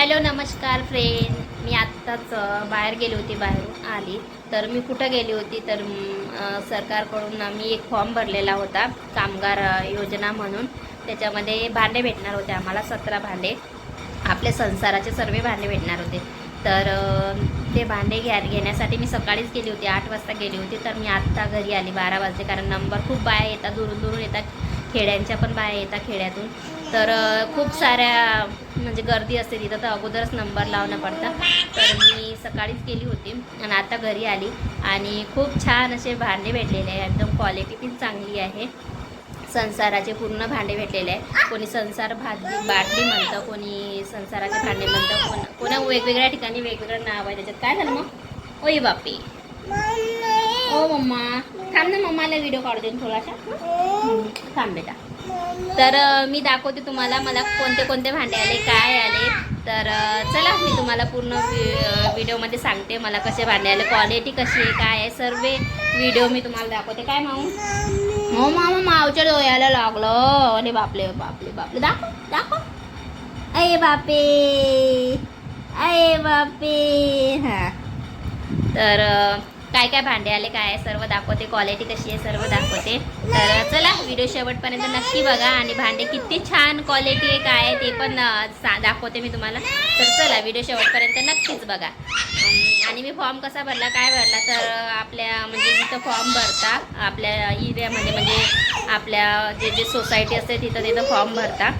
Hello नमस्कार friend मी आत्ताच बाहेर गेली होती बाहेरून आली. तर मी कुठं गेली होती? तर सरकारकडून मी एक फॉर्म भरलेला होता कामगार योजना म्हणून. त्याच्यामध्ये भांडे भेटणार होते आम्हाला सतरा भांडे. आपल्या संसाराचे सर्व भांडे भेटणार होते. तर ते भांडे घ्या घेण्यासाठी मी सकाळीच गेली होती आठ वाजता गेली होती. तर मी आत्ता घरी आली बारा वाजले कारण नंबर खूप बाया येतात दुरून दुरून येतात. खेड्यांच्या पण बाया येतात खेड्यातून. तर खूप साऱ्या म्हणजे गर्दी असते तिथं तर अगोदरच नंबर लावणं पडतं. तर मी सकाळीच गेली होती आणि आता घरी आली. आणि खूप छान असे भांडे भेटलेले आहे एकदम क्वालिटी पण चांगली आहे. संसाराचे पूर्ण भांडे भेटलेले आहे कोणी संसार भाजी बाटली म्हणतं कोणी संसाराचे भांडे म्हणतं कोण कोणा वेगवेगळ्या ठिकाणी वेगवेगळं नाव आहे त्याच्यात. काय झालं मग? ओय बापे ओ मम्मा. थांब ना मम्माला व्हिडिओ काढू दे ना थोडासा. थांब बेटा. तर मी दाखवते तुम्हाला मला कोणते कोणते भांडे आले काय आले. तर चला मी तुम्हाला पूर्ण व्हिडिओमध्ये सांगते मला कसे भांडे आले क्वालिटी कशी आहे काय आहे. सर्व व्हिडिओ मी तुम्हाला दाखवते. काय माऊ? हो मामा मावच्या डोळ्याला लागलं. अरे बापले बापले बापले दाखव दाखव. अये बापे अये बापे हां. तर काय काय भांडे आले काय आहे सर्व दाखवते. क्वालिटी कशी आहे सर्व दाखवते. तर चला व्हिडिओ शेवटपर्यंत नक्की बघा. आणि भांडे किती छान क्वालिटी आहे काय आहे ते पण सा दाखवते मी तुम्हाला. तर चला व्हिडिओ शेवटपर्यंत नक्कीच बघा. आणि मी फॉर्म कसा भरला काय भरला तर आपल्या म्हणजे जिथं फॉर्म भरता आपल्या एरियामध्ये म्हणजे आपल्या जे जे सोसायटी असते तिथं तिथं फॉर्म भरता.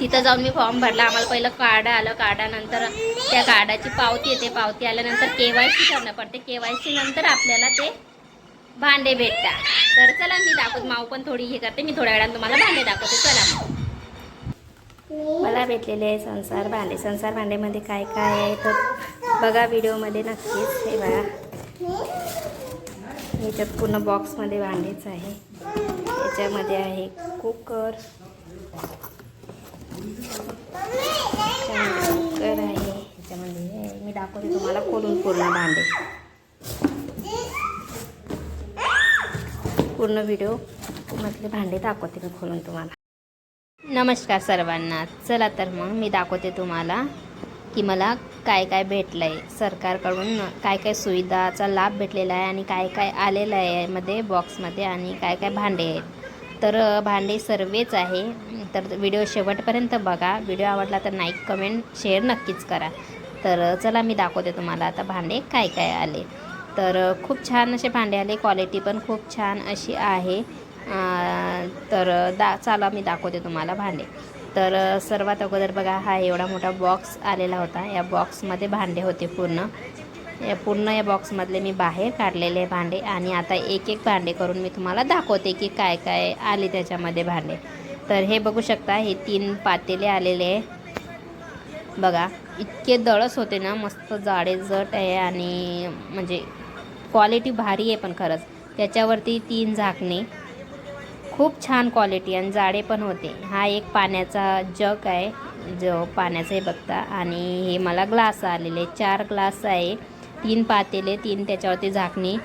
तिथं जाऊन मी फॉर्म भरला. आम्हाला पहिलं कार्ड आलं. कार्डानंतर त्या कार्डाची पावती येते. पावती आल्यानंतर के वाय सी करणं पडते. के वाय सी नंतर आपल्याला ते भांडे भेटतात. तर चला मी दाखवत. माऊ पण थोडी हे करते. मी थोड्या वेळानं तुम्हाला भांडे दाखवते. चला. मला भेटलेले आहे संसार भांडे. संसार भांडेमध्ये काय काय आहे तर बघा व्हिडिओमध्ये नक्कीच. हे बघा. याच्यात पूर्ण बॉक्समध्ये भांडेच आहे. याच्यामध्ये आहे कुकर. कुकर आहे. याच्यामध्ये मी दाखवते तुम्हाला खोलून पूर्ण भांडे. पूर्ण व्हिडिओ मधले भांडे दाखवते मी खोलून तुम्हाला. नमस्कार सर्वांना. चला तर मग मी दाखवते तुम्हाला की मला काय काय भेटलं आहे सरकारकडून काय काय सुविधाचा लाभ भेटलेला आहे आणि काय काय आलेलं आहे यामध्ये बॉक्समध्ये आणि काय काय भांडे आहेत. तर भांडे सर्वच आहे. तर व्हिडिओ शेवटपर्यंत बघा. व्हिडिओ आवडला तर लाईक कमेंट शेअर नक्कीच करा. तर चला मी दाखवते तुम्हाला आता भांडे काय काय आले. तर खूप छान असे भांडे आले. क्वालिटी पण खूप छान अशी आहे. तर दा चला मी दाखवते तुम्हाला भांडे. तर सर्वात अगोदर बघा हा एवढा मोठा बॉक्स आलेला होता. या बॉक्समध्ये भांडे होते पूर्ण. या पूर्ण या बॉक्समधले मी बाहेर काढलेले भांडे आणि आता एक एक भांडे करून मी तुम्हाला दाखवते की काय काय आले त्याच्यामध्ये भांडे. तर हे बघू शकता हे तीन पातेले आलेले आहे. बघा इतके दळस होते ना मस्त जाडे जट आहे आणि म्हणजे क्वालिटी भारी आहे पण खरंच. त्याच्यावरती तीन झाकणे. खूप छान क्वालिटी आणि जाडे पण होते. हा एक पाण्याचा जग आहे. जो पाण्याचं हे बघता. आणि हे मला ग्लास आलेले. चार ग्लास आहे. तीन पातेले तीन त्याच्यावरती झाकणी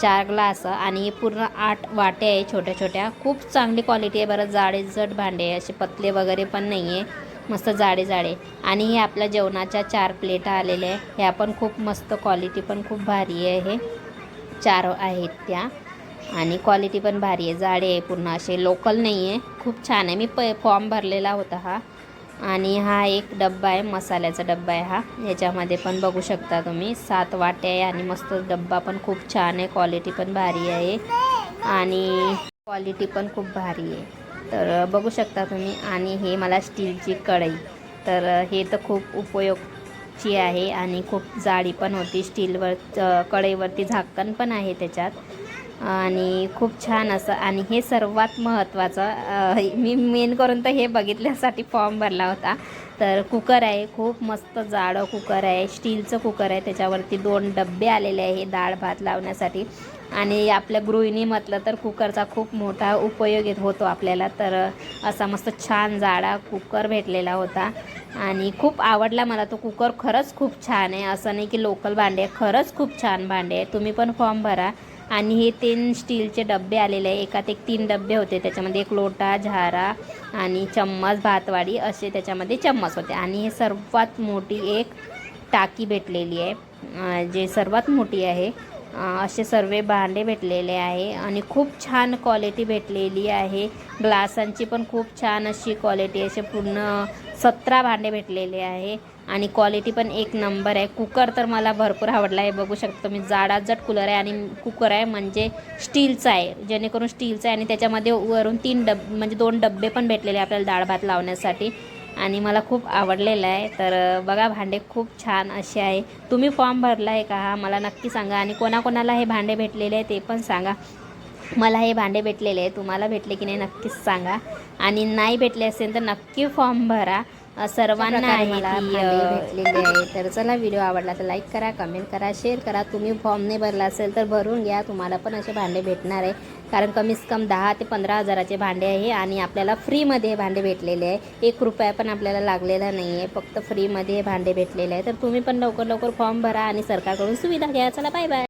चार ग्लास आणि पूर्ण आठ वाटे आहे छोट्या छोट्या. खूप चांगली क्वालिटी आहे बरं जाडे जट भांडे आहे असे पतले वगैरे पण नाही आहे मस्त जाडे जाडे. आणि हे आपल्या जेवणाच्या चार प्लेटा आलेल्या आहे. ह्या पण खूप मस्त क्वालिटी पण खूप भारी आहे चार आहेत त्या. आणि क्वालिटी पण भारी आहे. जाडे आहे पूर्ण असे. लोकल नाही आहे खूप छान आहे. मी प फॉर्म भरलेला होता हा. आणि हा एक डब्बा आहे मसाल्याचा डब्बा आहे हा. याच्यामध्ये पण बघू शकता तुम्ही सात वाटे आहे आणि मस्त डब्बा पण खूप छान आहे क्वालिटी पण भारी आहे. आणि क्वालिटी पण खूप भारी आहे. तर बघू शकता तुम्ही आणि हे मला स्टीलची कढई. तर हे तर खूप उपयोगची आहे आणि खूप जाडी पण होती स्टीलवर कढईवरती झाकण पण आहे त्याच्यात. आणि खूप छान असं आणि हे सर्वात महत्त्वाचं मी मेन करून तर हे बघितल्यासाठी फॉर्म भरला होता. तर कुकर आहे खूप मस्त जाडं कुकर आहे स्टीलचं कुकर आहे त्याच्यावरती दोन डब्बे आलेले आहे डाळ भात लावण्यासाठी. आणि आपल्या गृहिणी म्हटलं तर कुकरचा खूप मोठा उपयोग होतो आपल्याला. तर असा मस्त छान जाडा कुकर भेटलेला होता. आणि खूप आवडला मला तो कुकर खरंच खूप छान आहे. असं नाही की लोकल भांडे आहे खरंच खूप छान भांडे आहे. तुम्ही पण फॉर्म भरा. आणि हे तीन स्टीलचे डबे आलेले आहे एकात एक तीन डबे होते. त्याच्यामध्ये एक लोटा झारा आणि चम्मच भातवाडी असे त्याच्यामध्ये चम्मच होते. आणि हे सर्वात मोठी एक टाकी भेटलेली आहे. जे सर्वात मोठी आहे. असे सर्व भांडे भेटलेले आहे. आणि खूप छान क्वालिटी भेटलेली आहे. ग्लासांची पण खूप छान अशी क्वालिटी असे पूर्ण सतरा भांडे भेटलेले आहे. आणि क्वालिटी पण एक नंबर आहे. कुकर तर मला भरपूर आवडला आहे. बघू शकतो तुम्ही जाडाजट कूलर आहे आणि कुकर आहे म्हणजे स्टीलचा आहे. जेणेकरून स्टीलचा आहे आणि त्याच्यामध्ये वरून तीन डब म्हणजे दोन डब्बे पण भेटलेले आहे आपल्याला डाळ भात लावण्यासाठी. आणि मला खूप आवडलेलं आहे. तर बघा भांडे खूप छान असे आहे. तुम्ही फॉर्म भरला आहे का? हा मला नक्की सांगा. आणि कोणाकोणाला हे भांडे भेटलेले आहे ते पण सांगा. मला हे भांडे भेटलेले आहे. तुम्हाला भेटले की नाही नक्कीच सांगा. आणि नाही भेटले असेल तर नक्की फॉर्म भरा. सर्वांना भेटलेले आहे. तर चला व्हिडिओ आवडला तर लाईक करा कमेंट करा शेअर करा. तुम्ही फॉर्म नाही भरला असेल तर भरून घ्या. तुम्हाला पण असे भांडे भेटणार आहे. कारण कमीत कम दहा ते पंधरा हजाराचे भांडे आहे आणि आपल्याला फ्रीमध्ये हे भांडे भेटलेले आहे. एक रुपया पण आपल्याला लागलेला नाही आहे फक्त फ्रीमध्ये हे भांडे भेटलेले आहे. तर तुम्ही पण लवकर लवकर फॉर्म भरा आणि सरकारकडून सुविधा घ्या. चला बाय बाय